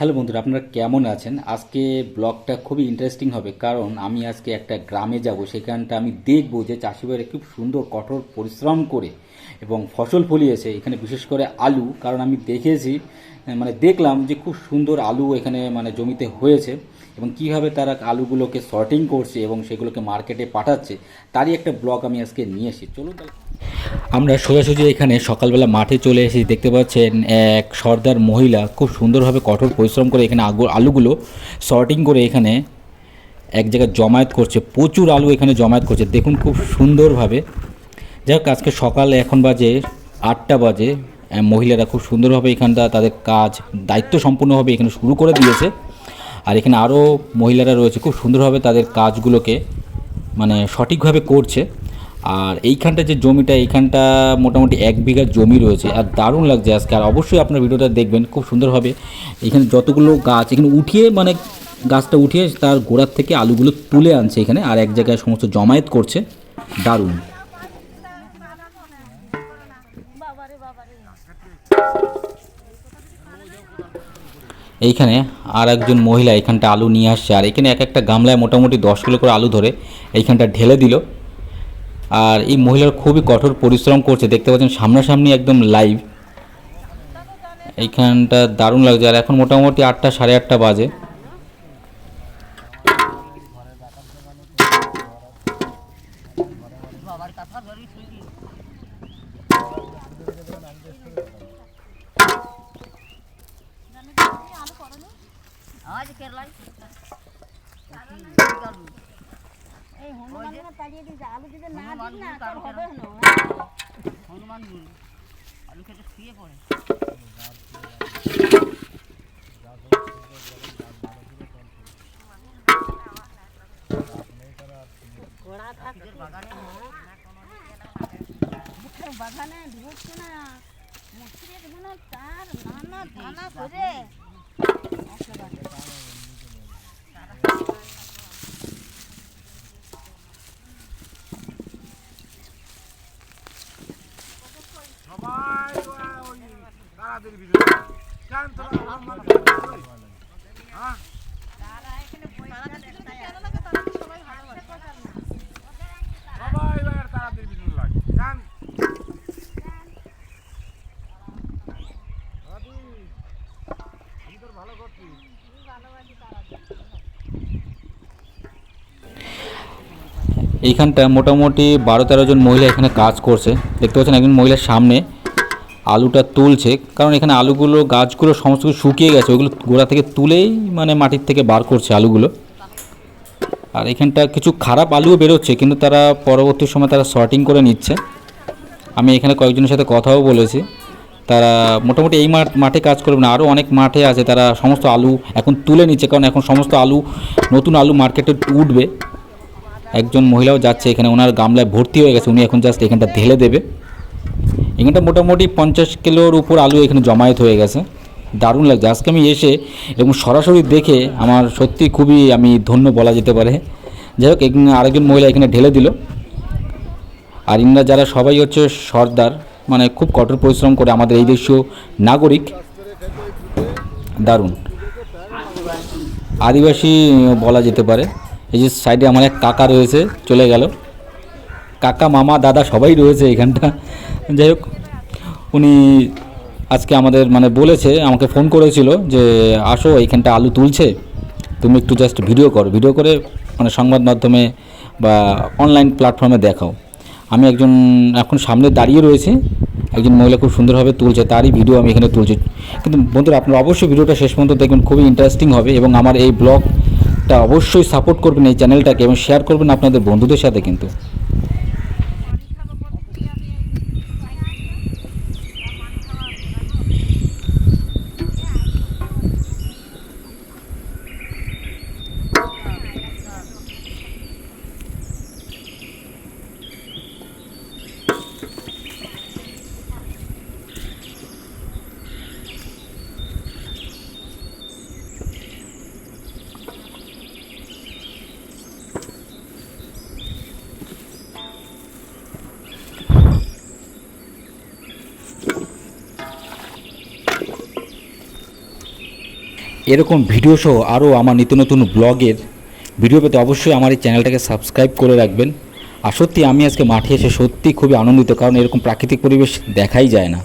Hello বন্ধুরা, আপনারা কেমন আছেন? আজকে ব্লগটা খুবই ইন্টারেস্টিং হবে, কারণ আমি আজকে একটা গ্রামে যাব। সেখানটা আমি দেখব যে চাষিভাইরা খুব সুন্দর কঠোর পরিশ্রম করে এবং ফসল ফলিয়েছে। এখানে বিশেষ করে আলু, কারণ আমি দেখেছি মানে দেখলাম যে খুব সুন্দর আলু এখানে মানে জমিতে হয়েছে এবং কীভাবে তারা আলুগুলোকে সর্টিং করছে এবং সেগুলোকে মার্কেটে পাঠাচ্ছে, তারই একটা ব্লগ আমি আজকে নিয়ে এসেছি। চলুন তাহলে আমরা সোজাসুজি এখানে সকালবেলা মাঠে চলে এসেছি। দেখতে পাচ্ছেন এক সর্দার মহিলা খুব সুন্দরভাবে কঠোর পরিশ্রম করে এখানে আগু আলুগুলো সর্টিং করে এখানে এক জায়গায় জমায়েত করছে। প্রচুর আলু এখানে জমায়েত করছে। দেখুন খুব সুন্দরভাবে। যাই হোক, আজকে সকালে এখন বাজে আটটা বাজে। মহিলারা খুব সুন্দরভাবে এখানটা তাদের কাজ দায়িত্ব সম্পূর্ণভাবে এখানে শুরু করে দিয়েছে। আর এখানে আরও মহিলারা রয়েছে। খুব সুন্দরভাবে তাদের কাজগুলোকে মানে সঠিকভাবে করছে। আর এইখানটা যে জমিটা, এইখানটা মোটামুটি এক বিঘা জমি রয়েছে আর দারুণ লাগছে আজকে। আর অবশ্যই আপনার ভিডিওটা দেখবেন, খুব সুন্দরভাবে এখানে যতগুলো গাছ, এখানে উঠিয়ে মানে গাছটা উঠিয়ে তার গোড়ার থেকে আলুগুলো তুলে আনছে এখানে আর এক জায়গায় সমস্ত জমায়েত করছে। দারুণ। এইখানে আর একজন মহিলা এখানটা আলু নিয়ে আসছে আর এখানে এক একটা গামলায় মোটামুটি দশ কিলো করে আলু ধরে এইখানটা ঢেলে দিল। আর এই মহিলার খুবই কঠোর পরিশ্রম করছে। দেখতে পাচ্ছেন সামনাসামনি একদম লাইভ এইখানটা দারুণ লাগছে। আর এখন মোটামুটি আটটা, সাড়ে আটটা বাজে। আজ হনুমান পাঠিয়ে দিয়েছে। আলু যদি না দিই না তোর হবে না। হনুমান আলু খেতে শুয়ে পড়ে। বাগানে ঢুকছে না। মুখে তার নানা দানা করে জান তোরা আমার হ্যাঁ? এইখানটা মোটামুটি বারো তেরো জন মহিলা এখানে কাজ করছে। দেখতে পাচ্ছেন একজন মহিলার সামনে আলুটা তুলছে, কারণ এখানে আলুগুলো, গাছগুলো সমস্ত কিছু শুকিয়ে গেছে ওইগুলো গোড়া থেকে তুলেই মানে মাটির থেকে বার করছে আলুগুলো। আর এখানটা কিছু খারাপ আলুও বেরোচ্ছে, কিন্তু তারা পরবর্তী সময় তারা শর্টিং করে নিচ্ছে। আমি এখানে কয়েকজনের সাথে কথাও বলেছি। তারা মোটামুটি এই মাঠ, মাঠে কাজ করবে না, আরও অনেক মাঠে আছে, তারা সমস্ত আলু এখন তুলে নিচ্ছে, কারণ এখন সমস্ত আলু, নতুন আলু মার্কেটে উঠবে। একজন মহিলাও যাচ্ছে এখানে, ওনার গামলায় ভর্তি হয়ে গেছে, উনি এখন জাস্ট এখানটা ঢেলে দেবে। এখানটা মোটামুটি পঞ্চাশ কিলোর উপর আলু এখানে জমায়েত হয়ে গেছে। দারুণ লাগছে। আজকে আমি এসে এবং সরাসরি দেখে আমার সত্যি খুবই আমি ধন্য বলা যেতে পারে। যাই হোক আরেকজন মহিলা এখানে ঢেলে দিল। আর ইনরা যারা সবাই হচ্ছে সর্দার মানে খুব কঠোর পরিশ্রম করে আমাদের এই দেশীয় নাগরিক, দারুণ। আদিবাসী বলা যেতে পারে। এই যে সাইডে আমার এক কাকা রয়েছে, চলে গেল। কাকা, মামা, দাদা সবাই রয়েছে এখানটা। যাই হোক, উনি আজকে আমাদের মানে বলেছে, আমাকে ফোন করেছিল যে, আসো, এইখানটা আলু তুলছে। তুমি একটু জাস্ট ভিডিও করো। ভিডিও করে মানে সংবাদ মাধ্যমে বা অনলাইন প্ল্যাটফর্মে দেখাও। আমি একজন এখন সামনে দাঁড়িয়ে রয়েছি। একজন মহিলা খুব সুন্দরভাবে তুলছে, তারই ভিডিও আমি এখানে তুলছি। কিন্তু বন্ধুরা, আপনারা অবশ্যই ভিডিওটা শেষ পর্যন্ত দেখবেন, খুবই ইন্টারেস্টিং হবে এবং আমার এই ব্লগটা অবশ্যই সাপোর্ট করবেন এই চ্যানেলটাকে এবং শেয়ার করবেন আপনাদের বন্ধুদের সাথে কিন্তু। এরকম ভিডিও সহ আরও আমার নিত্য নতুন ব্লগের ভিডিও পেতে অবশ্যই আমার এই চ্যানেলটাকে সাবস্ক্রাইব করে রাখবেন। আর সত্যি আমি আজকে মাঠে এসে সত্যি খুবই আনন্দিত, কারণ এরকম প্রাকৃতিক পরিবেশ দেখাই যায় না।